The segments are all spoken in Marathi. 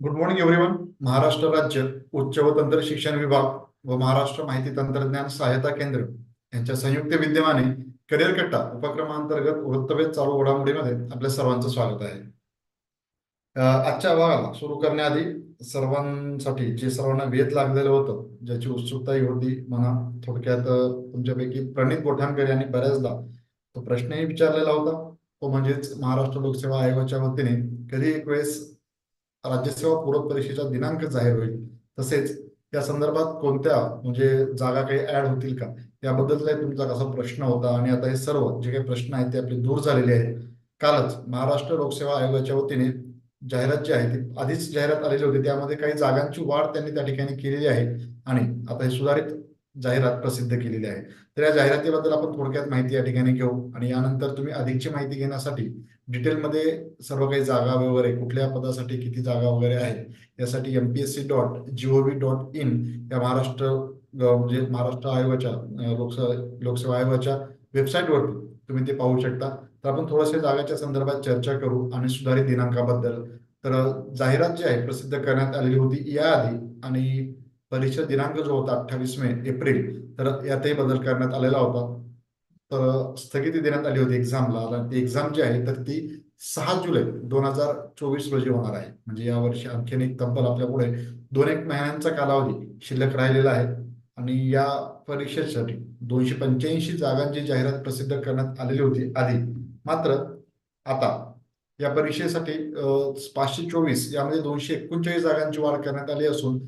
गुड मॉर्निंग एव्हरीवन महाराष्ट्र राज्य उच्च व तंत्र शिक्षण विभाग व महाराष्ट्र माहिती तंत्रज्ञान सहायता केंद्र यांच्या संयुक्त विद्यमाने करिअर कट्टा उपक्रमांतर्गत वृत्तवेध चालू घडामोडीमध्ये आपल्या सर्वांचं स्वागत आहे. आजच्या भागाला सुरू करण्याआधी सर्वांसाठी जे सर्वांना वेध लागलेलं होतं ज्याची उत्सुकताही होती म्हणा थोडक्यात तुमच्यापैकी प्रणित गोठाणकर यांनी बऱ्याचदा तो प्रश्नही विचारलेला होता. तो म्हणजेच महाराष्ट्र लोकसेवा आयोगाच्या वतीने कधी एक वेळेस राज्यसेवा पूरक परीक्षेचा दिनांक जाहीर होईल. तसेच या संदर्भात कोणत्या म्हणजे जागा काही ऍड होतील का? याबद्दलचा तुमचा कसा प्रश्न होता? आणि आता हे सर्व जे काही प्रश्न आहेत ते आपले दूर झालेले आहेत. कालच महाराष्ट्र लोकसेवा आयोगाच्या वतीने जाहिरात जी आहे ती आधीच जाहिरात आलेली होती. त्यामध्ये काही जागांची वाढ त्यांनी त्या ठिकाणी केलेली आहे. आणि आता हे सुधारित जाहिरात प्रसिद्ध केलेली आहे. तर या जाहिरातीबद्दल आपण थोडक्यात माहिती या ठिकाणी घेऊ आणि यानंतर तुम्ही अधिकची माहिती घेण्यासाठी डिटेलमध्ये सर्व काही जागा वगैरे कुठल्या पदासाठी किती जागा वगैरे आहे यासाठी M P S C dot gov dot in या महाराष्ट्र म्हणजे महाराष्ट्र आयोगाच्या लोकसेवा लोकसेवा आयोगाच्या वेबसाईटवरती तुम्ही ते पाहू शकता. तर आपण थोडंसं जागाच्या संदर्भात चर्चा करू आणि सुधारित दिनांकाबद्दल. तर जाहिरात जी आहे प्रसिद्ध करण्यात आलेली होती याआधी आणि परीक्षा दिनांक जो होता अठ्ठावीस मे एप्रिल तर यातही बदल करण्यात आलेला होता. तर स्थगिती देण्यात आली होती एक्झामला ती एक्झाम जी आहे तर ती सहा जुलै दोन हजार चोवीस रोजी होणार आहे. म्हणजे यावर्षी आणखीन एक तब्बल आपल्या पुढे दोन एक महिन्यांचा कालावधी शिल्लक राहिलेला आहे. आणि या परीक्षेसाठी दोनशे पंच्याऐंशी जागांची जाहिरात प्रसिद्ध करण्यात आलेली होती आधी. मात्र आता या परीक्षेसाठी पाचशे चोवीस यामध्ये दोनशे एकोणचाळीस जागांची वाढ करण्यात आली असून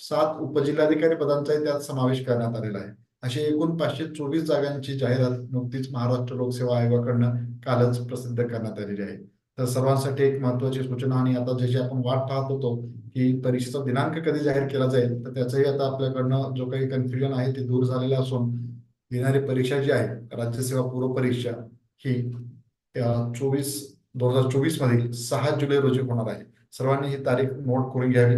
सात उपजिल्हाधिकारी पदांचाही त्यात समावेश करण्यात आलेला आहे. अशी एकूण पाचशे चोवीस जागांची जाहिरात नुकतीच महाराष्ट्र लोकसेवा आयोगाकडनं कालच प्रसिद्ध करण्यात आलेली आहे. तर सर्वांसाठी एक महत्वाची सूचना आणि आता ज्याची आपण वाट पाहत होतो की परीक्षेचा दिनांक कधी जाहीर केला जाईल तर त्याचंही आता आपल्याकडनं जो काही कन्फ्युजन आहे ते दूर झालेलं असून येणारी परीक्षा जी आहे राज्यसेवा पूर्व परीक्षा ही चोवीस दोन हजार चोवीसमध्ये सहा जुलै रोजी होणार आहे. सर्वांनी ही तारीख नोट करून घ्यावी.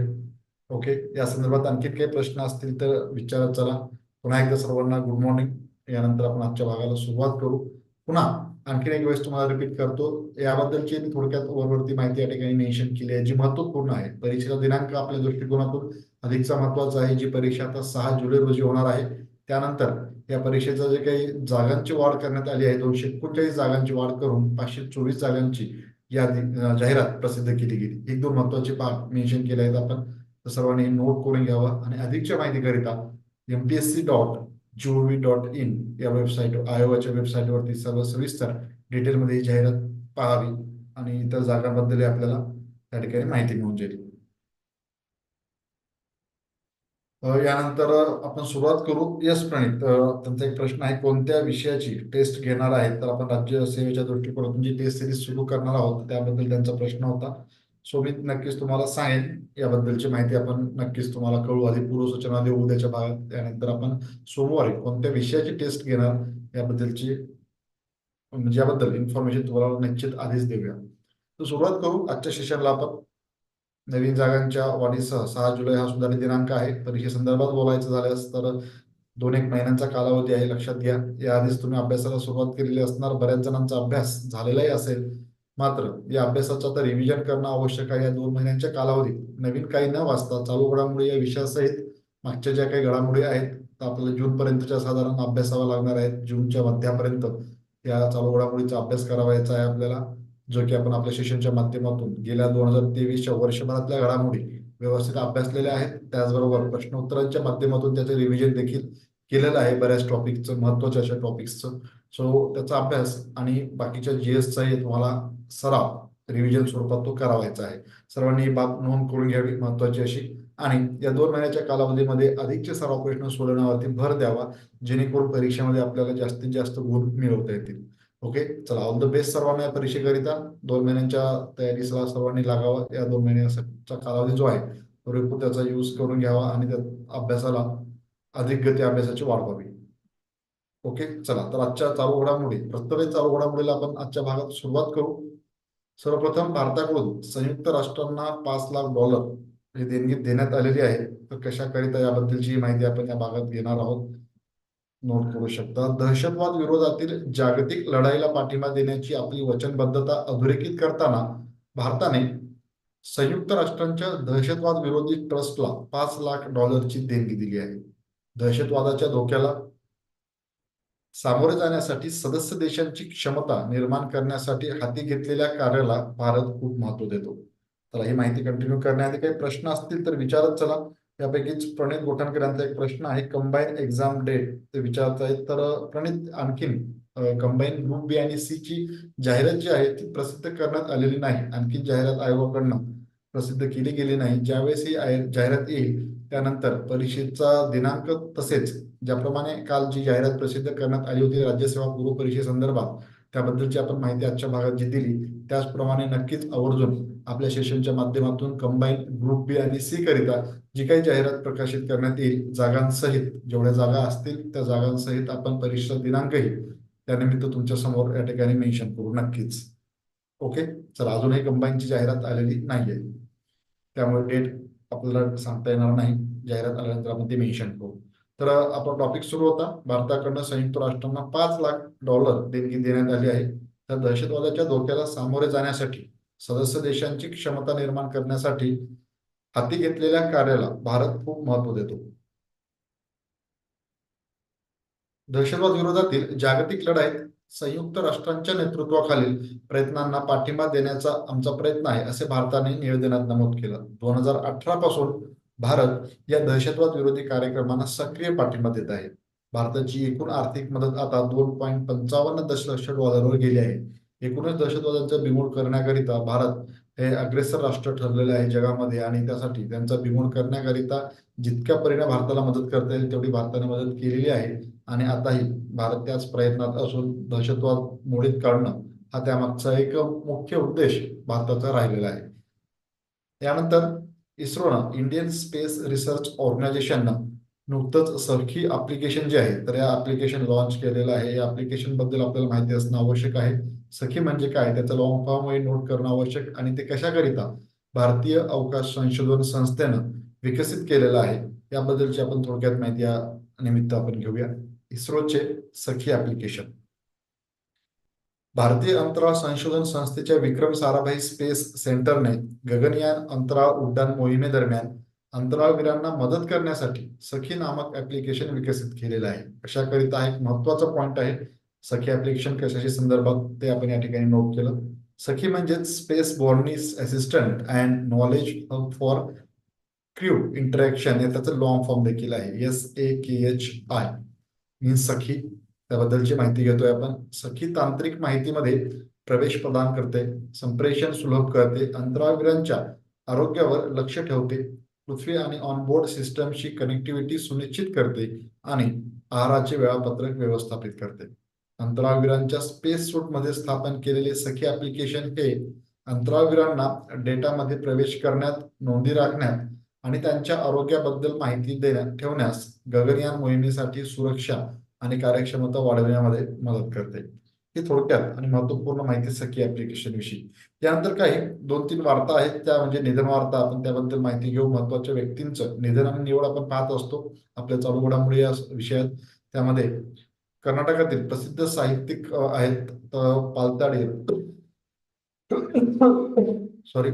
ओके. या संदर्भात आणखी काही प्रश्न असतील तर विचारत चला. पुन्हा एकदा सर्वांना गुड मॉर्निंग यानंतर आपण आजच्या भागाला सुरुवात करू. पुन्हा आणखीन एक वेळेस तुम्हाला रिपीट करतो. याबद्दलची मी थोडक्यात ओव्हरवरती माहिती या ठिकाणी मेन्शन केली आहे. जी महत्त्वपूर्ण आहे. परीक्षेचा दिनांक आपल्या दृष्टिकोनातून अधिकचा महत्त्वाचा आहे. जी परीक्षा आता सहा जुलै रोजी होणार आहे. त्यानंतर या परीक्षेचा जे काही जागांची वाढ करण्यात आली आहे. दोनशे एकोणचाळीस जागांची वाढ करून पाचशे चोवीस जागांची यादी जाहिरात प्रसिद्ध केली गेली. एक दोन महत्त्वाचे पाठ मेन्शन केले आहेत आपण. तर सर्वांनी नोट करून घ्यावा. आणि अधिकच्या माहितीकरिता MPSC dot gov dot in या वेबसाईट आयोगाच्या वेबसाईटवरती सर्व सविस्तर डिटेलमध्ये ही जाहिरात पाहावी. आणि इतर जागांबद्दल आपल्याला त्या ठिकाणी माहिती मिळून जाईल. यानंतर आपण सुरुवात करू. यस प्रणित त्यांचा एक प्रश्न आहे. कोणत्या विषयाची टेस्ट घेणार आहे तर आपण राज्य सेवेच्या दृष्टिकोनातून जी टेस्ट सिरीज सुरू करणार आहोत त्याबद्दल त्यांचा प्रश्न होता. सो मी नक्कीच तुम्हाला सांगेन याबद्दलची माहिती आपण नक्कीच तुम्हाला कळू. आधी पूर्वसूचना देऊ उद्याच्या भागात त्यानंतर आपण सोमवारी कोणत्या विषयाची टेस्ट घेणार याबद्दलची म्हणजे याबद्दल इन्फॉर्मेशन तुम्हाला निश्चित आधीच देऊया. तर सुरुवात करू. आजच्या सेशनला आपण नवीन जागांच्या वाढीसह सहा जुलै हा सुधारित दिनांक आहे. परीक्षेसंदर्भात बोलायचं झाल्यास तर दोन एक महिन्यांचा कालावधी आहे लक्षात घ्या. याआधीच तुम्ही अभ्यासाला सुरुवात केलेली असणार. बऱ्याच जणांचा अभ्यास झालेलाही असेल. मात्र या अभ्यासाचं आता रिव्हिजन करणं आवश्यक आहे या दोन महिन्यांच्या कालावधीत. नवीन काही न वाचता चालू घडामोडी या विषयासहित मागच्या ज्या काही घडामोडी आहेत त्या आपल्याला जून पर्यंतच्या साधारण अभ्यासावा लागणार आहेत. जूनच्या मध्यापर्यंत या चालू घडामोडीचा अभ्यास करावायचा आहे आपल्याला जो की आपण आपल्या सेशनच्या माध्यमातून गेल्या दोन हजार तेवीसच्या वर्षभरातल्या घडामोडी व्यवस्थित अभ्यासलेल्या आहेत. त्याचबरोबर प्रश्नोत्तरांच्या माध्यमातून त्याचं रिव्हिजन देखील केलेलं आहे. बऱ्याच टॉपिकचं महत्त्वाच्या अशा टॉपिक्सचं सो त्याचा अभ्यास आणि बाकीच्या जी जीएसचाही तुम्हाला सराव रिव्हिजन स्वरूपात तो करावायचा आहे. सर्वांनी ही बाब नोंद करून घ्यावी महत्वाची अशी. आणि या दोन महिन्याच्या कालावधीमध्ये अधिकचे सराव प्रश्न सोडवण्यावरती भर द्यावा जेणेकरून परीक्षेमध्ये आपल्याला जास्तीत जास्त गुण मिळवता येतील. ओके चला ऑल द बेस्ट सर्वांना या परीक्षेकरिता. दोन महिन्यांच्या तयारीसला सर्वांनी लागावा. या दोन महिन्याचा कालावधी जो आहे पुरेपूर त्याचा यूज करून घ्यावा आणि त्या अभ्यासाला अधिक गती अभ्यासाची वाढवावी ओके चला. तर आजच्या चालू घडामोडी प्रत्येक चालू घडामोडीला आपण आजच्या भागात सुरुवात करू. सर्वप्रथम भारताकडून संयुक्त राष्ट्रांना पाच लाख डॉलर ही देणगी देण्यात आलेली आहे. तर कशाकरिता याबद्दलची माहिती आपण या भागात घेणार आहोत? नोट करू शकता. दहशतवाद विरोधातील जागतिक लढाईला पाठिंबा देण्याची आपली वचनबद्धता अधोरेखित करताना भारताने संयुक्त राष्ट्रांच्या दहशतवाद विरोधी ट्रस्टला पाच लाख डॉलरची देणगी दिली आहे. दहशतवादाच्या धोक्याला सामोरे जाण्यासाठी सदस्य देशांची क्षमता निर्माण करण्यासाठी हाती घेतलेल्या कार्याला भारत खूप महत्त्व देतो. चला ही माहिती कंटिन्यू करण्याआधी काही प्रश्न असतील तर विचारत चला. यापैकीच प्रणित गोठणकर यांचा एक प्रश्न आहे कंबाईन एक्झाम डेट ते विचारत आहेत तर प्रणित आणखीन कंबाईन ग्रुप बी आणि सी ची जाहिरात जी आहे ती प्रसिद्ध करण्यात आलेली नाही. आणखी जाहिरात आयोगाकडनं प्रसिद्ध केली गेली नाही. ज्यावेळेस ही जाहिरात येईल त्यानंतर परीक्षेचा दिनांक तसेच ज्याप्रमाणे काल जी जाहिरात प्रसिद्ध करण्यात आली होती राज्यसेवा पूर्व परीक्षेसंदर्भात त्याबद्दलची आपण माहिती आजच्या भागात जी दिली त्याचप्रमाणे नक्कीच आवर्जून आपल्या सेशनच्या माध्यमातून कंबाईन ग्रुप बी आणि सी करिता जी काही जाहिरात प्रकाशित करण्यात येईल जागांसहित जेवढ्या जागा असतील त्या जागांसहित आपण परीक्षा दिनांकही त्यानिमित्त तुमच्यासमोर या ठिकाणी मेन्शन करू नक्कीच. ओके चला अजूनही कंबाईनची जाहिरात आलेली नाहीये. त्यामुळे डेट आपल्याला सांगता येणार नाही जाहिरात आल्यानंतर आपण ते मेन्शन करू. तर आपला टॉपिक सुरू होता. भारताकडनं संयुक्त राष्ट्रांना पाच लाख डॉलर देणगी देण्यात आली आहे. तर दहशतवादाच्या धोक्याला सामोरे जाण्यासाठी सदस्य देशांची क्षमता निर्माण करण्यासाठी हाती घेतलेल्या कार्याला भारत खूप महत्त्व देतो. दहशतवाद विरोधातील जागतिक लढाईत संयुक्त राष्ट्रांच्या नेतृत्वाखालील प्रयत्नांना पाठिंबा देण्याचा आमचा प्रयत्न आहे असे भारताने निवेदनात नमूद केलं. दोन हजार अठरा पासून भारत या दहशतवाद विरोधी कार्यक्रमांना सक्रिय पाठिंबा देत आहे. भारताची एकूण आर्थिक मदत आता दोन पॉईंट पंचावन्न दशलक्ष डॉलरवर गेली आहे. एकूणच दहशतवादांचा बिमोड करण्याकरिता भारत हे अग्रेसर राष्ट्र ठरलेले आहे जगामध्ये आणि त्यासाठी त्यांचा बिमोड करण्याकरिता जितक्या परिणाम भारताला मदत करता येईल तेवढी भारताने मदत केलेली आहे. आणि आताही भारत त्याच प्रयत्नात असून दहशतवाद मोडीत काढणं हा त्यामागचा एक मुख्य उद्देश भारताचा राहिलेला आहे. यानंतर इस्रोनं इंडियन स्पेस रिसर्च ऑर्गनायझेशननं नुकतंच सखी अप्लिकेशन जे आहे तर या अप्लिकेशन लॉन्च केलेलं आहे. या अप्लिकेशनबद्दल आपल्याला माहिती असणं आवश्यक आहे. सखी म्हणजे काय? त्याचं लॉंग फॉर्म नोट करणं आवश्यक आणि ते कशाकरिता? भारतीय अवकाश संशोधन संस्थेनं विकसित केलेलं आहे. याबद्दलची आपण थोडक्यात माहिती या निमित्त आपण घेऊया. इस्रोचे सखी ऍप्लिकेशन भारतीय अंतराळ संशोधन संस्थेच्या विक्रम साराभाई स्पेस सेंटरने गगनयान अंतराळ उड्डाण मोहिमेदरम्यान अंतराळवीरांना मदत करण्यासाठी सखी नामक ऍप्लिकेशन विकसित केलेलं आहे. अशाकरिता हा एक महत्त्वाचा पॉइंट आहे. सखी ऍप्लिकेशन कशाशी संदर्भात ते आपण या ठिकाणी नोट केलं. सखी म्हणजेच space borne assistant and knowledge for crew interaction हे त्याचं लॉंग फॉर्म देखील आहे. S A K H I मी सखी त्याबद्दलची माहिती घेतोय आपण. सखी तांत्रिक माहितीमध्ये प्रवेश प्रदान करते संप्रेषण सुलभ करते अंतरावीरांच्या आरोग्यावर लक्ष ठेवते पृथ्वी आणि ऑनबोर्ड सिस्टमशी कनेक्टिव्हिटी सुनिश्चित करते आणि आहाराचे वेळापत्रक व्यवस्थापित करते. अंतराळवीरांच्या स्पेस सूटमध्ये स्थापन केलेले सखी ऍप्लिकेशन हे अंतराळवीरांना डेटामध्ये प्रवेश करण्यात नोंदी राखण्यात आणि त्यांच्या आरोग्याबद्दल माहिती देण्यात ठेवण्यास गगनयान मोहिमेसाठी सुरक्षा आणि कार्यक्षमता वाढवण्यामध्ये मदत करते. ही थोडक्यात आणि महत्त्वपूर्ण माहिती सखी ऍप्लिकेशन विषयी. त्यानंतर काही दोन तीन वार्ता आहेत. त्या म्हणजे निधन वार्ता. आपण त्याबद्दल माहिती घेऊ. महत्त्वाच्या व्यक्तींचं निधन आणि निवड आपण पाहत असतो. आपल्या चालू घडामोडी या विषयात. त्यामध्ये कर्नाटकातील प्रसिद्ध साहित्यिक आहेत पालताडी. सॉरी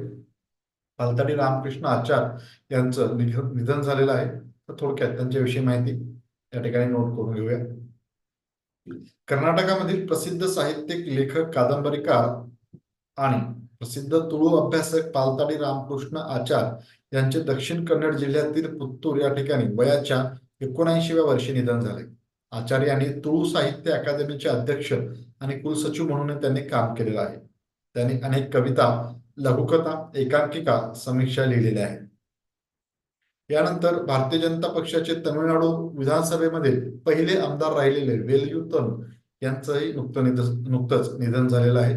पालताडी रामकृष्ण आचार यांचं निधन झालेलं आहे. तर थोडक्यात त्यांच्याविषयी माहिती या ठिकाणी नोट करून घेऊया. कर्नाटकामधील प्रसिद्ध साहित्यिक लेखक कादंबरीकार आणि प्रसिद्ध तुळू अभ्यासक पालताडी रामकृष्ण आचार यांचे दक्षिण कन्नड जिल्ह्यातील पुत्तूर या ठिकाणी वयाच्या एकोणऐंशीव्या वर्षी निधन झाले. आचार्य यांनी तुळू साहित्य अकादमीचे अध्यक्ष आणि कुलसचिव म्हणून त्यांनी काम केलेलं आहे. त्यांनी अनेक कविता लघुकथा एकांकिका समीक्षा लिहिलेल्या आहेत. यानंतर भारतीय जनता पक्षाचे तमिळनाडू विधानसभेमध्ये पहिले आमदार राहिलेले वेलयुतन यांचंही नुकतं नुकतंच निधन झालेलं आहे.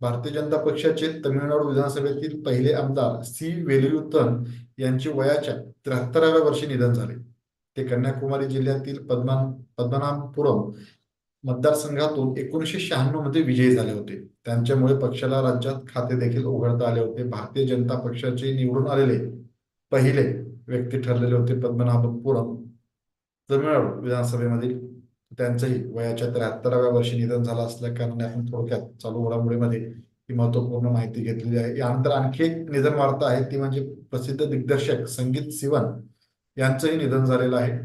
भारतीय जनता पक्षाचे तमिळनाडू विधानसभेतील पहिले आमदार सी वेलयुतन यांची वयाच्या त्र्याहत्तराव्या वर्षी निधन झाले. ते कन्याकुमारी जिल्ह्यातील पद्मा पद्मनाभपुरम मतदारसंघातून एकोणीसशे शहाण्णवमध्ये विजयी झाले होते. त्यांच्यामुळे पक्षाला राज्यात खाते देखील उघडता आले होते. भारतीय जनता पक्षाचे निवडून आलेले पहिले व्यक्ती ठरलेले होते पद्मनाभपुरम तमिळनाडू विधानसभेमधील त्यांचंही वयाच्या त्र्याहत्तराव्या वर्षी निधन झालं असल्या कारणाने आपण थोडक्यात चालू घडामोडीमध्ये ही महत्त्वपूर्ण माहिती घेतलेली आहे. यानंतर आणखी एक निधन वार्ता आहे. ती म्हणजे प्रसिद्ध दिग्दर्शक संगीत सिवन यांचंही निधन झालेलं आहे.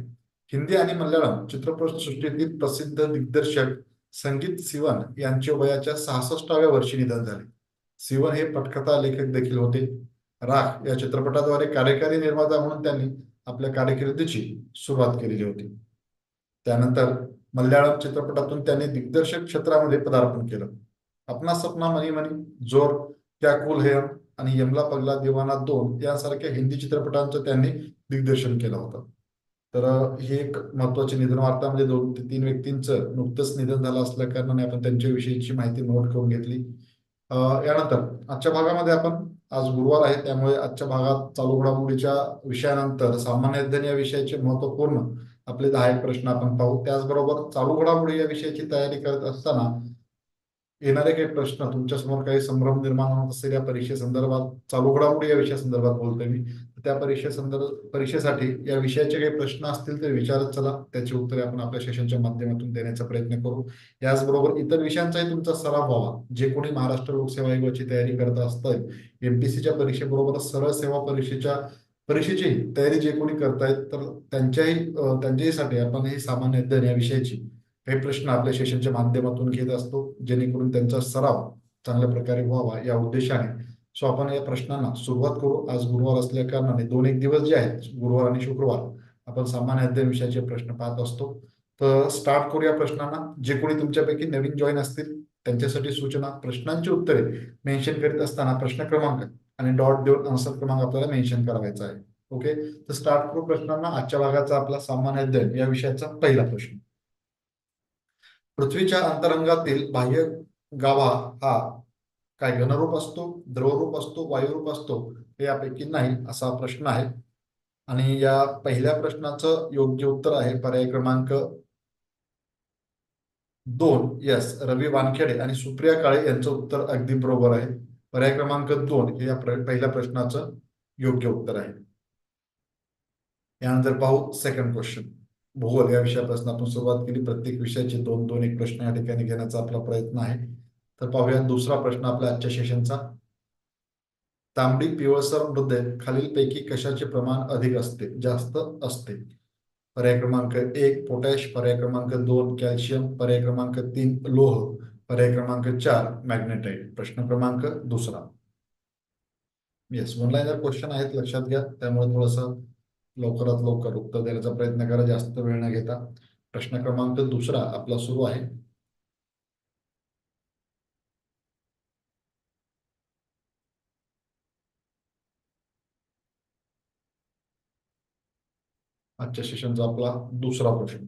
हिंदी आणि मल्याळम चित्रपटसृष्टीतील प्रसिद्ध दिग्दर्शक संगीत सिवन यांचे वयाच्या सहासष्टाव्या वर्षी निधन झाले. सिवन हे पटकथा लेखक देखील होते. राख या चित्रपटाद्वारे कार्यकारी निर्माता म्हणून त्यांनी आपल्या कारकिर्दीची सुरुवात केलेली होती. त्यानंतर मल्याळम चित्रपटातून त्यांनी दिग्दर्शक क्षेत्रामध्ये पदार्पण केलं. अपना सपना मनी मनी जोर क्या कुल हे आणि यमला पगला दिवाना दोन यासारख्या हिंदी चित्रपटांचं त्यांनी दिग्दर्शन केलं होतं. तर हे एक महत्त्वाचे निधन वार्ता म्हणजे दोन ते तीन व्यक्तींचं नुकतंच निधन झालं असल्या कारणाने आपण त्यांच्याविषयीची माहिती नोट करून घेतली. यानंतर आजच्या भागामध्ये आपण आज गुरुवार आहे त्यामुळे आजच्या भागात चालू घडामोडीच्या विषयानंतर सामान्य अध्ययन या विषयाचे महत्त्वपूर्ण आपले दहा एक प्रश्न आपण पाहू. त्याचबरोबर चालू घडामोडी या विषयाची तयारी करत असताना येणारे काही प्रश्न तुमच्यासमोर काही संभ्रम निर्माण होत असेल या परीक्षेसंदर्भात चालू घडामोडी या विषयासंदर्भात बोलतोय मी. त्या परीक्षेसंदर्भ परीक्षेसाठी या विषयाचे काही प्रश्न असतील तर विचारत चला. त्याची उत्तरे आपण आपल्या सेशनच्या माध्यमातून देण्याचा प्रयत्न करू. याचबरोबर इतर विषयांचाही तुमचा सराव व्हावा. जे कोणी महाराष्ट्र लोकसेवा आयोगाची तयारी करत असतात एमपीसीच्या परीक्षेबरोबरच सरळ सेवा परीक्षेच्या परीक्षेची तयारी जे कोणी करतायत तर त्यांच्याही त्यांच्याहीसाठी आपण ही सामान्य अध्ययन या विषयाची काही प्रश्न आपल्या सेशनच्या माध्यमातून घेत असतो. जेणेकरून त्यांचा सराव चांगल्या प्रकारे व्हावा या उद्देशाने सो आपण या प्रश्नांना सुरुवात करू. आज गुरुवार असल्या कारणाने दोन एक दिवस जे आहेत गुरुवार आणि शुक्रवार आपण सामान्य अध्ययन विषयाचे प्रश्न पाहत असतो. तर स्टार्ट करू या प्रश्नांना. जे कोणी तुमच्यापैकी नवीन जॉईन असतील त्यांच्यासाठी सूचना प्रश्नांची उत्तरे मेन्शन करीत असताना प्रश्न क्रमांक आणि डॉट देऊन आन्सर क्रमांक आपल्याला मेन्शन करावायचा आहे. ओके तर स्टार्ट करू प्रश्नांना. आजच्या भागाचा आपला सामान्य अध्ययन या विषयाचा पहिला प्रश्न. पृथ्वीच्या अंतरंगातील बाह्य गाभा हा काय घनरूप असतो द्रवरूप असतो वायुरूप असतो हे यापैकी नाही असा प्रश्न आहे. आणि या पहिल्या प्रश्नाचं योग्य उत्तर आहे पर्याय क्रमांक दोन. यस रवी वानखेडे आणि सुप्रिया काळे यांचं उत्तर अगदी बरोबर आहे. पर्याय क्रमांक दोन हे या पहिल्या प्रश्नाचं योग्य उत्तर आहे. यानंतर पाहू सेकंड क्वेश्चन भूगोल या विषयापासून सुरुवात केली. प्रत्येक विषयाचे दोन दोन एक प्रश्न या ठिकाणी घेण्याचा आपला प्रयत्न आहे. तर पाहूया दुसरा प्रश्न आपल्या आजच्या सेशनचा तांबडी पिवळसर मृदय खालीलपैकी कशाचे प्रमाण अधिक असते? जास्त असते. पर्याय क्रमांक एक पोटॅश. पर्याय क्रमांक दोन कॅल्शियम. पर्याय क्रमांक तीन लोह. पर्याय क्रमांक चार मॅग्नेटाईट प्रश्न क्रमांक दुसरा. येस ऑनलाईन क्वेश्चन आहेत लक्षात घ्या. त्यामुळे थोडासा लवकरात लवकर उत्तर देण्याचा प्रयत्न करा. जास्त वेळ न घेता. प्रश्न क्रमांक दुसरा आपला सुरू आहे. आजच्या सेशनचा आपला दुसरा प्रश्न.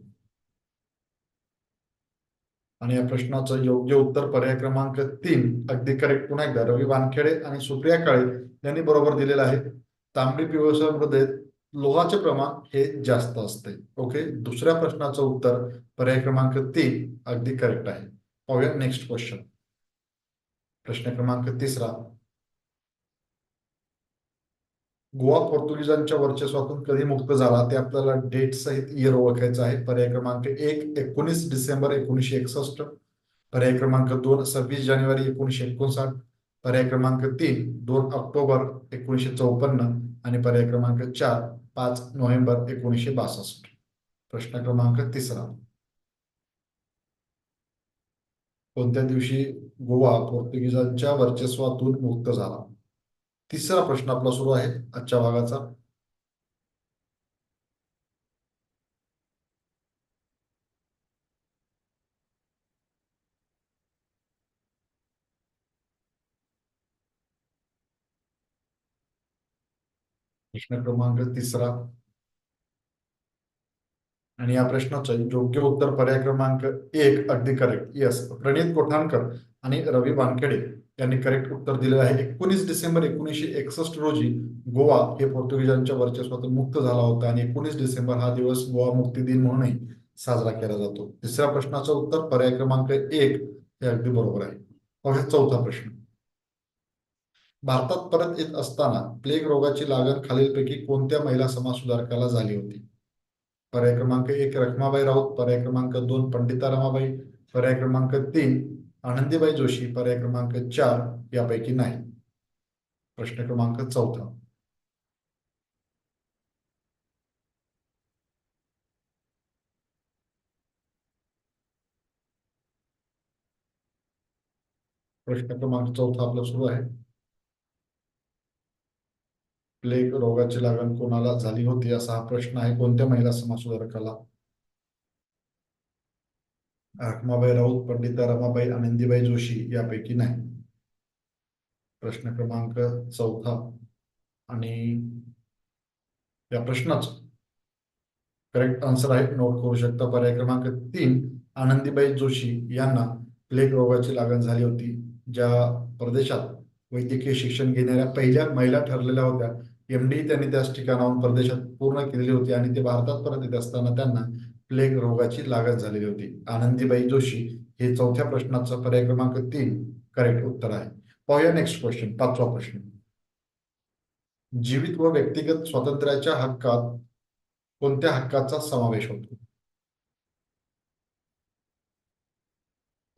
आणि या प्रश्नाचं योग्य उत्तर पर्याय क्रमांक तीन अगदी करेक्ट पुन्हा एकदा रवी वानखेडे आणि सुप्रिया काळे यांनी बरोबर दिलेलं आहे. तांबडी पिवळसरमध्ये लोहाचे प्रमाण हे जास्त असते. ओके दुसऱ्या प्रश्नाचं उत्तर पर्याय क्रमांक तीन अगदी करेक्ट आहे. पाहूया नेक्स्ट क्वेश्चन प्रश्न क्रमांक तिसरा गोवा पोर्तुगीजांच्या वर्चस्वातून कधी मुक्त झाला? ते आपल्याला डेट सहित इयर ओळखायचं आहे. पर्याय क्रमांक एक एकोणीस डिसेंबर एकोणीसशे एकसष्ट. पर्याय क्रमांक दोन सव्वीस जानेवारी एकोणीसशे एकोणसाठ. पर्याय क्रमांक तीन दोन ऑक्टोबर एकोणीसशे चौपन्न. आणि पर्याय क्रमांक चार पाच नोव्हेंबर एकोणीसशे बासष्ट. प्रश्न क्रमांक तिसरा. कोणत्या दिवशी गोवा पोर्तुगीजांच्या वर्चस्वातून मुक्त झाला? तिसरा प्रश्न आपला सुरू आहे आजच्या भागाचा. प्रश्न क्रमांक तिसरा. आणि या प्रश्नाचं योग्य उत्तर पर्याय क्रमांक एक अगदी करेक्ट यस प्रणित कोठाणकर आणि रवी वानखेडे यांनी करेक्ट उत्तर दिलेलं आहे. एकोणीस डिसेंबर एकोणीसशे एकसष्ट रोजी गोवा हे पोर्तुगीजांच्या वर्चस्वातून मुक्त झाला होता आणि एकोणीस डिसेंबर हा दिवस गोवा मुक्ती दिन म्हणूनही साजरा केला जातो. तिसऱ्या प्रश्नाचं उत्तर पर्याय क्रमांक एक हे अगदी बरोबर आहे. चौथा प्रश्न. भारतात परत येत असताना प्लेग रोगाची लागण खालीलपैकी कोणत्या महिला समाज सुधारकाला झाली होती? पर्याय क्रमांक एक रखमाबाई राऊत पर्याय क्रमांक दोन पंडिता रमाबाई पर्याय क्रमांक तीन आनंदीबाई जोशी पर्याय क्रमांक चार यापैकी नाही. प्रश्न क्रमांक चौथा. प्रश्न क्रमांक चौथा आपला सुरू आहे. प्लेग रोगाची लागण कोणाला झाली होती? असा हा प्रश्न आहे. कोणत्या महिला समाज सुधारकाला रखमाबाई राऊत पंडिता रमाबाई आनंदीबाई जोशी यापैकी नाही. प्रश्न क्रमांक चौथा आणि या प्रश्नाचं करेक्ट आन्सर आहे. नोट करू शकता पर्याय क्रमांक तीन आनंदीबाई जोशी यांना प्लेग रोगाची लागण झाली होती ज्या प्रदेशात वैद्यकीय शिक्षण घेणाऱ्या पहिल्या महिला ठरलेल्या होत्या. एम डी त्यांनी त्याच ठिकाणाहून परदेशात पूर्ण केलेली होती आणि ते भारतात परत येत असताना त्यांना प्लेग रोगाची लागण झालेली होती. आनंदीबाई जोशी हे चौथ्या प्रश्नाचं पर्याय क्रमांक तीन करेक्ट उत्तर आहे. पाहूया नेक्स्ट क्वेश्चन पाचवा प्रश्न. जीवित व व्यक्तिगत स्वातंत्र्याच्या हक्कात कोणत्या हक्काचा समावेश होतो?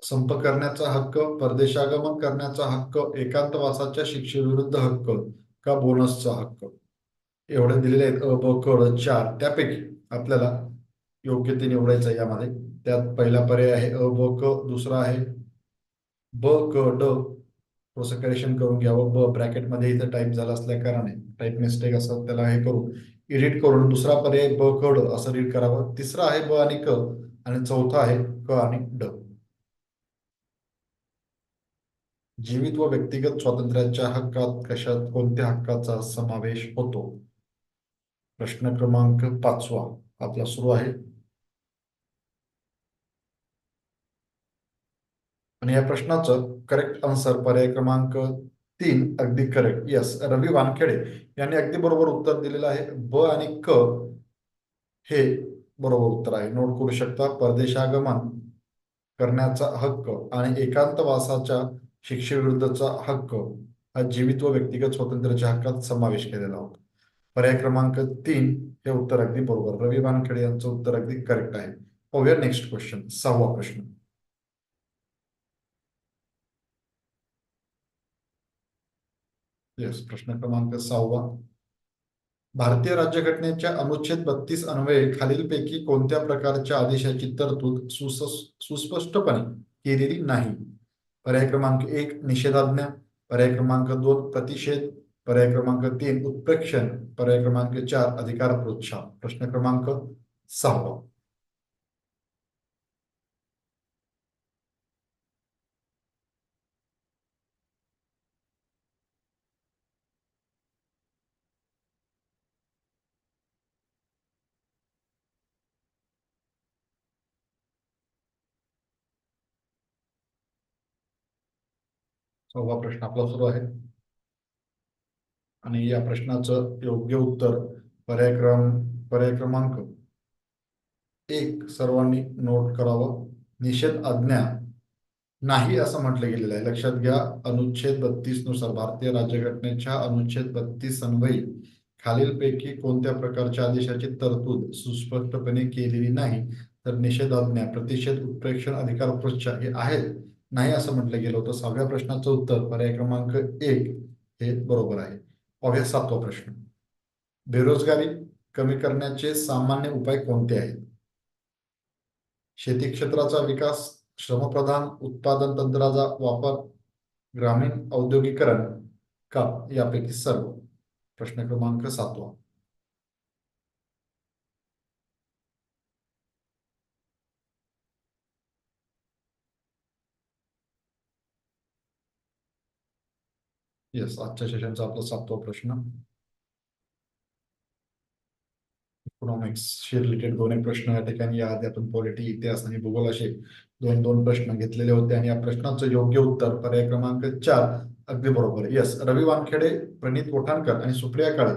संप करण्याचा हक्क परदेशागमन करण्याचा हक्क एकांतवासाच्या शिक्षेविरुद्ध हक्क का बोनसचा हक्क? एवढे दिलेले आहेत अ ब क चार. त्यापैकी आपल्याला योग्य ते निवडायचं यामध्ये. त्यात पहिला पर्याय आहे अ ब क दुसरा आहे ब क ड. प्रोसेकरेशन करून घ्यावं. ब ब्रॅकेटमध्ये इथं टाईप झालं असल्या कारणाने. टाईप मिस्टेक असं त्याला हे करून एडिट करून दुसरा पर्याय ब क ड असं रीड करावं. तिसरा आहे ब आणि क आणि चौथा आहे क आणि ड. जीवित व व्यक्तिगत स्वातंत्र्याच्या हक्कात कशात कोणत्या हक्काचा समावेश होतो? प्रश्न क्रमांक पाचवा आपला सुरू आहे. आणि या प्रश्नाचं करेक्ट आन्सर पर्याय क्रमांक तीन अगदी करेक्ट यस रवी वानखेडे यांनी अगदी बरोबर उत्तर दिलेलं आहे. ब आणि क हे बरोबर उत्तर आहे. नोट करू शकता परदेशागमन करण्याचा हक्क आणि एकांतवासाच्या शिक्षेविरुद्धचा हक्क हा जीवित व व्यक्तिगत स्वातंत्र्याच्या हक्कात समावेश केलेला होता. पर्याय क्रमांक तीन हे उत्तर अगदी बरोबर. रवी वानखेडे यांचं उत्तर अगदी करेक्ट आहे. पाहूया नेक्स्ट क्वेश्चन सहावा प्रश्न. येस प्रश्न क्रमांक सहावा. भारतीय राज्यघटनेच्या अनुच्छेद बत्तीस अन्वये खालीलपैकी कोणत्या प्रकारच्या आदेशाची तरतूद सुस सुस्पष्टपणे केलेली नाही? पर्याय क्रमांक एक निषेधाज्ञा. पर्याय क्रमांक दोन प्रतिषेध. पर्याय क्रमांक तीन उत्प्रेक्षण. पर्याय क्रमांक चार अधिकार प्रोत्साहन. प्रश्न क्रमांक सहावा. सहावा प्रश्न आपला सुरू आहे. आणि या प्रश्नाचं योग्य उत्तर पर्याय क्रम पर्याय क्रमांक एक सर्वांनी नोट करावं. निषेध आज्ञा नाही असं म्हटलं गेलेलं आहे. लक्षात घ्या अनुच्छेद बत्तीसनुसार भारतीय राज्यघटनेच्या अनुच्छेद बत्तीस अन्वयी खालीलपैकी कोणत्या प्रकारच्या आदेशाची तरतूद सुस्पष्टपणे केलेली नाही तर निषेधाज्ञा प्रतिषेध उत्प्रेक्षण अधिकार प्रोत्साहन हे आहेत. नाही असं म्हटलं गेलं होतं. सहाव्या प्रश्नाचं उत्तर पर्याय क्रमांक एक हे बरोबर आहे. पाहूया सातवा प्रश्न. बेरोजगारी कमी करण्याचे सामान्य उपाय कोणते आहेत? शेती क्षेत्राचा विकास श्रमप्रधान उत्पादन तंत्राचा वापर ग्रामीण औद्योगिकरण का? यापैकी सर्व. प्रश्न क्रमांक सातवा. येस आजच्या सेशनचा आपला सातवा प्रश्न. इकॉनॉमिक्स रिलेटेड दोन एक प्रश्न या ठिकाणी याआधी आपण पॉलिटी इतिहास आणि भूगोल असे दोन दोन प्रश्न घेतलेले होते आणि या प्रश्नाचं योग्य उत्तर पर्याय क्रमांक चार अगदी बरोबर. येस रवी वानखेडे प्रणित कोठाणकर आणि सुप्रिया काळे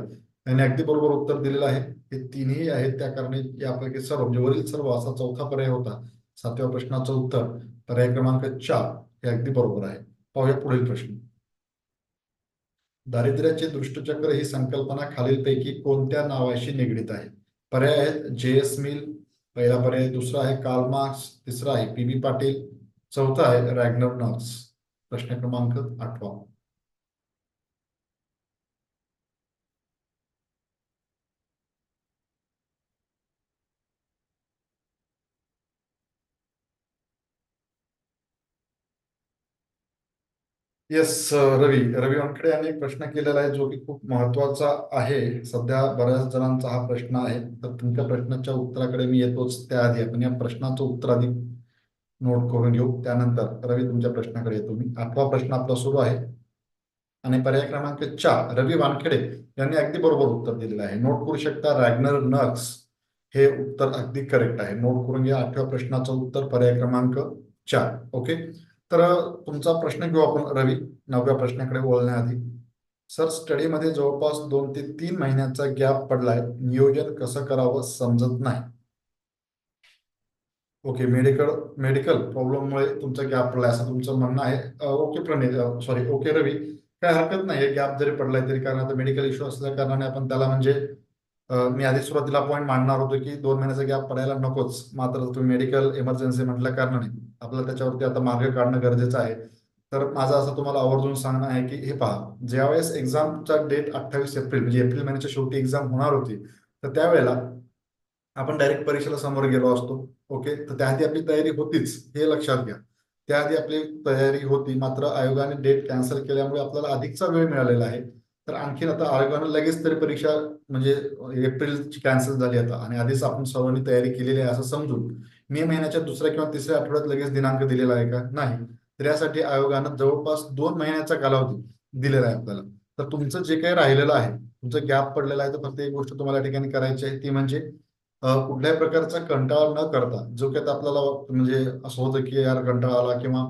यांनी अगदी बरोबर उत्तर दिलेलं आहे. हे तिन्ही आहेत त्या कारणे यापैकी सर्व म्हणजे वरील सर्व असा चौथा पर्याय होता. सातव्या प्रश्नाचं उत्तर पर्याय क्रमांक चार हे अगदी बरोबर आहे. पाहूया पुढील प्रश्न. दारिद्र्याचे दृष्टचक्र ही संकल्पना खालीलपैकी कोणत्या नावाशी निगडीत आहे? पर्याय आहेत जे. एस. मिल. पहिला पर्याय दुसरा आहे कार्ल मार्क्स तिसरा आहे पी. बी. पाटील चौथा आहे रॅग्नर नॉक्स प्रश्न क्रमांक आठवा. येस रवी रवी वानखेडे यांनी एक प्रश्न केलेला आहे जो की खूप महत्त्वाचा आहे. सध्या बऱ्याच जणांचा हा प्रश्न आहे. तर तुमच्या प्रश्नाच्या उत्तराकडे मी येतोच. त्याआधी आपण या प्रश्नाचं उत्तर आधी नोट करून घेऊ. त्यानंतर रवी तुमच्या प्रश्नाकडे येतो. मी आठवा प्रश्न आपला सुरू आहे. आणि पर्याय क्रमांक चार रवी वानखेडे यांनी अगदी बरोबर उत्तर दिलेलं आहे. नोट करू शकता रॅग्नर नक्स हे उत्तर अगदी करेक्ट आहे. नोट करून घ्या आठव्या प्रश्नाचं उत्तर पर्याय क्रमांक चार. ओके तर तुमचा प्रश्न घेऊ आपण रवी. नवव्या प्रश्नाकडे वळण्याआधी. सर स्टडीमध्ये जवळपास दोन ते तीन महिन्यांचा गॅप पडलाय. नियोजन कसं करावं समजत नाही. ओके मेडिकल मेडिकल प्रॉब्लेममुळे तुमचा गॅप पडलाय असं तुमचं म्हणणं आहे. ओके प्रणे सॉरी ओके रवी. काय हरकत नाही. गॅप जरी पडलाय तरी कारण आता मेडिकल इश्यू असल्या कारणाने आपण त्याला म्हणजे मी आधी सुरुवातीला पॉईंट मांडणार होतो की दोन महिन्याचा गॅप पडायला नकोच. मात्र तुम्ही मेडिकल इमर्जन्सी म्हटल्या कारणाने आपल्याला त्याच्यावरती आता मार्ग काढणं गरजेचं आहे. तर माझं असं तुम्हाला आवर्जून सांगणं आहे की हे पहा ज्यावेळेस एक्झामचा डेट अठ्ठावीस एप्रिल म्हणजे एप्रिल महिन्याच्या शेवटी एक्झाम होणार होती तर त्यावेळेला आपण डायरेक्ट परीक्षेला समोर गेलो असतो. ओके तर त्याआधी आपली तयारी होतीच हे लक्षात घ्या. त्याआधी आपली तयारी होती मात्र आयोगाने डेट कॅन्सल केल्यामुळे आपल्याला अधिकचा वेळ मिळालेला आहे. तर आणखीन आता आयोगानं लगेच तरी परीक्षा म्हणजे एप्रिलची कॅन्सल झाली आता. आणि आधीच आपण सर्वांनी तयारी केलेली आहे असं समजून मे महिन्याच्या दुसऱ्या किंवा तिसऱ्या आठवड्यात लगेच दिनांक दिलेला आहे का? नाही. तर यासाठी आयोगानं जवळपास दोन महिन्याचा कालावधी दिलेला आहे आपल्याला. तर तुमचं जे काही राहिलेलं आहे तुमचं गॅप पडलेलं आहे तर फक्त एक गोष्ट तुम्हाला या ठिकाणी करायची आहे ती म्हणजे कुठल्याही प्रकारचा कंटाळा न करता जो काही आपल्याला म्हणजे असं होतं की यार कंटाळा आला किंवा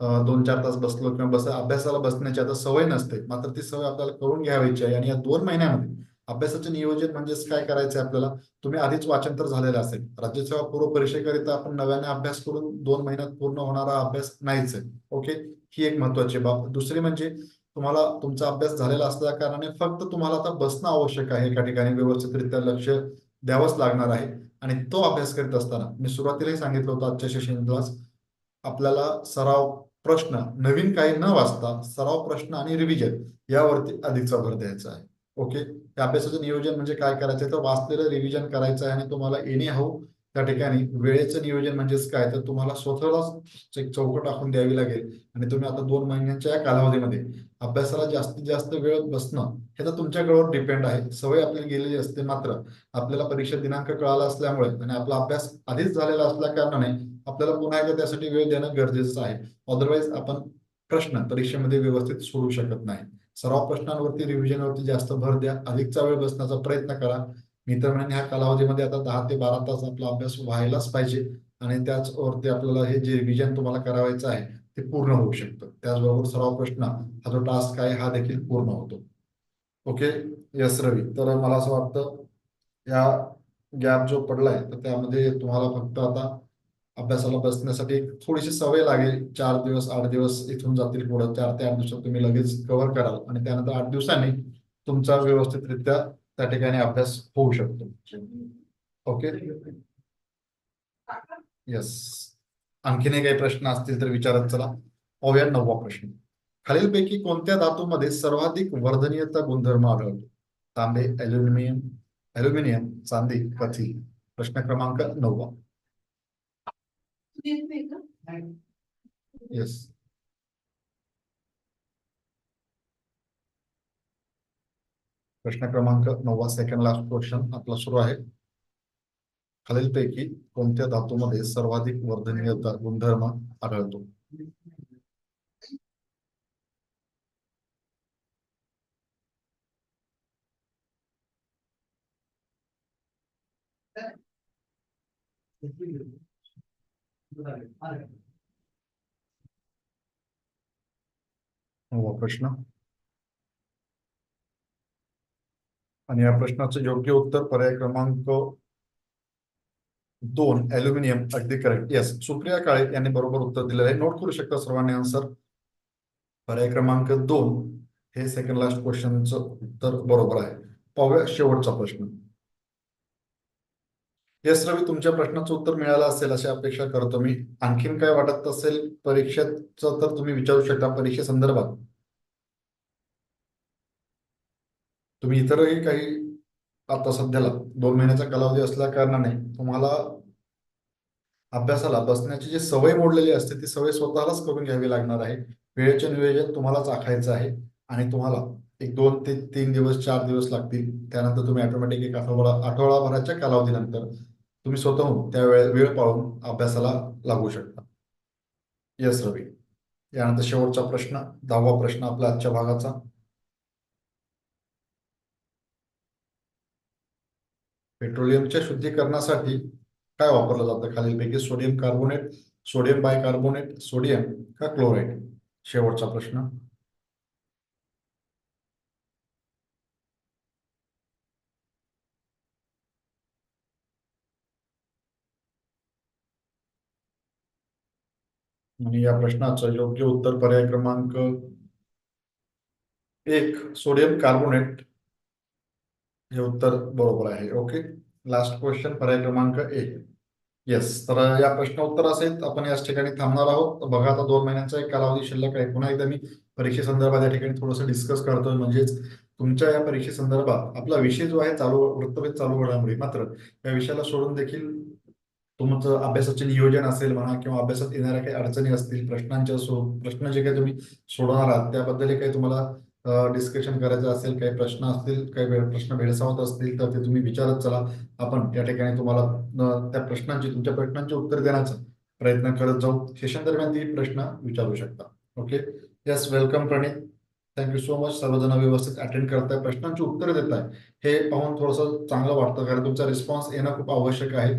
दोन चार तास बसलो किंवा बस अभ्यासाला बसण्याची आता सवय नसते. मात्र ती सवय आपल्याला करून घ्यावायची आहे आणि या दोन महिन्यामध्ये अभ्यासाचे नियोजन म्हणजेच काय करायचं आपल्याला? तुम्ही आधीच वाचन तर झालेलं असेल. राज्यसेवा पूर्व परीक्षेकरिता आपण नव्याने अभ्यास करून दोन महिन्यात पूर्ण होणारा अभ्यास नाहीच आहे. ओके? ही एक महत्वाची बाब. दुसरी म्हणजे तुम्हाला तुमचा अभ्यास झालेला असल्या कारणाने फक्त तुम्हाला आता बसणं आवश्यक आहे. एका ठिकाणी व्यवस्थितरित्या लक्ष द्यावंच लागणार आहे. आणि तो अभ्यास करीत असताना मी सुरुवातीलाही सांगितलं होतं आजच्या सेशन आपल्याला सराव प्रश्न नवीन काही न वाचता सराव प्रश्न आणि रिव्हिजन यावरती अधिकचा भर द्यायचा आहे. ओके अभ्यासाचं नियोजन म्हणजे काय करायचं तर वाचलेलं रिव्हिजन करायचं आहे आणि तुम्हाला एनी हाऊ त्या ठिकाणी वेळेचं नियोजन म्हणजेच काय? तर तुम्हाला स्वतःलाच एक चौकट टाकून द्यावी लागेल. आणि तुम्ही आता दोन महिन्यांच्या या कालावधीमध्ये अभ्यासाला जास्तीत जास्त वेळ बसणं हे तर तुमच्याकडवर डिपेंड आहे. सवय आपल्याला गेलेली असते मात्र. आपल्याला परीक्षा दिनांक कळाला असल्यामुळे आणि आपला अभ्यास आधीच झालेला असल्या कारणाने आपल्याला पुन्हा एकदा त्यासाठी वेळ देणं गरजेचं आहे. अदरवाईज आपण प्रश्न परीक्षेमध्ये व्यवस्थित सोडू शकत नाही. सराव प्रश्नांवरती रिव्हिजनवरती जास्त भर द्या. अधिकचा वेळ बसण्याचा प्रयत्न करा. मी तर म्हणेन ह्या कालावधीमध्ये आता दहा ते बारा तास आपला अभ्यास व्हायलाच पाहिजे आणि त्याचवरती आपल्याला हे जे रिव्हिजन तुम्हाला करावायचं आहे ते पूर्ण होऊ शकतं. त्याचबरोबर सराव प्रश्न हा जो टास्क आहे हा देखील पूर्ण होतो. ओके यस रवी तर मला असं वाटतं या गॅप जो पडलाय तर त्यामध्ये तुम्हाला फक्त आता अभ्यासाला बसण्यासाठी थोडीशी सवय लागेल. चार दिवस आठ दिवस इथून जातील पुढे. चार ते आठ दिवसात तुम्ही लगेच कव्हर कराल. आणि त्यानंतर आठ दिवसांनी तुमचा व्यवस्थितरित्या त्या ठिकाणी अभ्यास होऊ शकतो. ओके? येस आणखीनही काही प्रश्न असतील तर विचारत चला. पाहूया नववा प्रश्न. खालीलपैकी कोणत्या धातूमध्ये सर्वाधिक वर्धनीयता गुणधर्म आढळतो? तांबे अल्युमिनियम अल्युमिनियम चांदी कथी. प्रश्न क्रमांक नववा. येस प्रश्न क्रमांक नववा सेकंड लास्ट क्वेश्चन आपला सुरू आहे. खालीलपैकी कोणत्या धातूमध्ये सर्वाधिक वर्धनीयता गुणधर्म आढळतो? नववा हो, प्रश्न. आणि या प्रश्नाचं योग्य उत्तर पर्याय क्रमांक दोन अल्युमिनियम अगदी करेक्ट येस सुप्रिया काळे यांनी बरोबर उत्तर दिलेलं आहे. नोट करू शकता सर्वांनी आन्सर पर्याय क्रमांक दोन हे सेकंड लास्ट क्वेश्चनचं उत्तर बरोबर आहे. पाहूया शेवटचा प्रश्न. येस रवी तुमच्या प्रश्नाचं उत्तर मिळालं असेल अशी अपेक्षा करतो मी. आणखीन काय वाटत असेल परीक्षेचं तर तुम्ही विचारू शकता परीक्षेसंदर्भात तुम्ही इतरही काही आता सध्याला दोन महिन्याचा कालावधी असल्या कारणाने तुम्हाला अभ्यासाला बसण्याची जी सवय मोडलेली असते ती सवय स्वतःलाच करून घ्यावी लागणार आहे. वेळेचे नियोजन तुम्हालाच आखायचं आहे आणि तुम्हाला एक दोन ते तीन दिवस चार दिवस लागतील. त्यानंतर तुम्ही ऑटोमॅटिक एक आठवडा आठवडाभराच्या कालावधीनंतर तुम्ही स्वतःहून त्या वेळ वेळ पाळून अभ्यासाला लागू शकता. यस रवी यानंतर शेवटचा प्रश्न दहावा प्रश्न आपला आजच्या भागाचा. पेट्रोलियमच्या शुद्धीकरणासाठी काय वापरलं जातं? खालीलपैकी sodium carbonate sodium bicarbonate sodium का क्लोराईड? शेवटचा प्रश्न. आणि या प्रश्नाचं योग्य उत्तर पर्याय क्रमांक एक सोडियम कार्बोनेट. हे उत्तर बरोबर आहे. ओके? लास्ट क्वेश्चन पर्याय क्रमांक एक. येस तर या प्रश्न उत्तर असेल. आपण याच ठिकाणी थांबणार आहोत. बघा आता दोन महिन्यांचा एक कालावधी शिल्लक आहे. पुन्हा एकदा मी परीक्षेसंदर्भात या ठिकाणी थोडंसं डिस्कस करतोय. म्हणजेच तुमच्या या परीक्षेसंदर्भात आपला विषय जो आहे चालू वृत्तभेद चालू घडामोडी. मात्र या विषयाला सोडून देखील तुमचं अभ्यासाचे नियोजन असेल म्हणा किंवा अभ्यासात येणाऱ्या काही अडचणी असतील प्रश्नांचे असो प्रश्न जे काही तुम्ही सोडवणार आहात त्याबद्दल काही तुम्हाला डिस्कशन करायचं असेल काही प्रश्न असतील काही प्रश्न भेडसावत असतील तर ते तुम्ही विचारत चला. आपण या ठिकाणी तुम्हाला त्या प्रश्नांची तुमच्या प्रश्नांची उत्तर देण्याचा प्रयत्न करत जाऊ. सेशन दरम्यान ती प्रश्न विचारू शकता. Okay yes welcome Pranit thank you so much सर्वजण व्यवस्थित अटेंड करताय प्रश्नांची उत्तर देताय. हे पाहून थोडंसं चांगलं वाटतं कारण तुमचा रिस्पॉन्स येणं खूप आवश्यक आहे.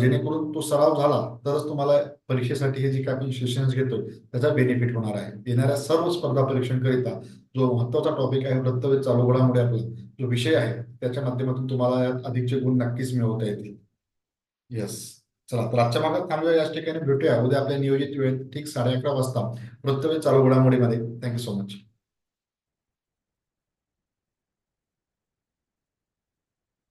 जेणेकरून तो सराव झाला तरच तुम्हाला परीक्षेसाठी हे जे काही आपण सेशन्स घेतोय त्याचा बेनिफिट होणार आहे. येणाऱ्या सर्व स्पर्धा परीक्षांकरिता जो महत्त्वाचा टॉपिक आहे वृत्तवेध चालू घडामोडी आपला जो विषय आहे त्याच्या माध्यमातून तुम्हाला यात अधिकचे गुण नक्कीच मिळवता येतील. येस चला तर आजच्या भागात थांबूया. याच ठिकाणी भेटूया. उद्या आपल्या नियोजित वेळ ठीक साडे अकरा वाजता वृत्तवेध चालू घडामोडीमध्ये. Thank you so much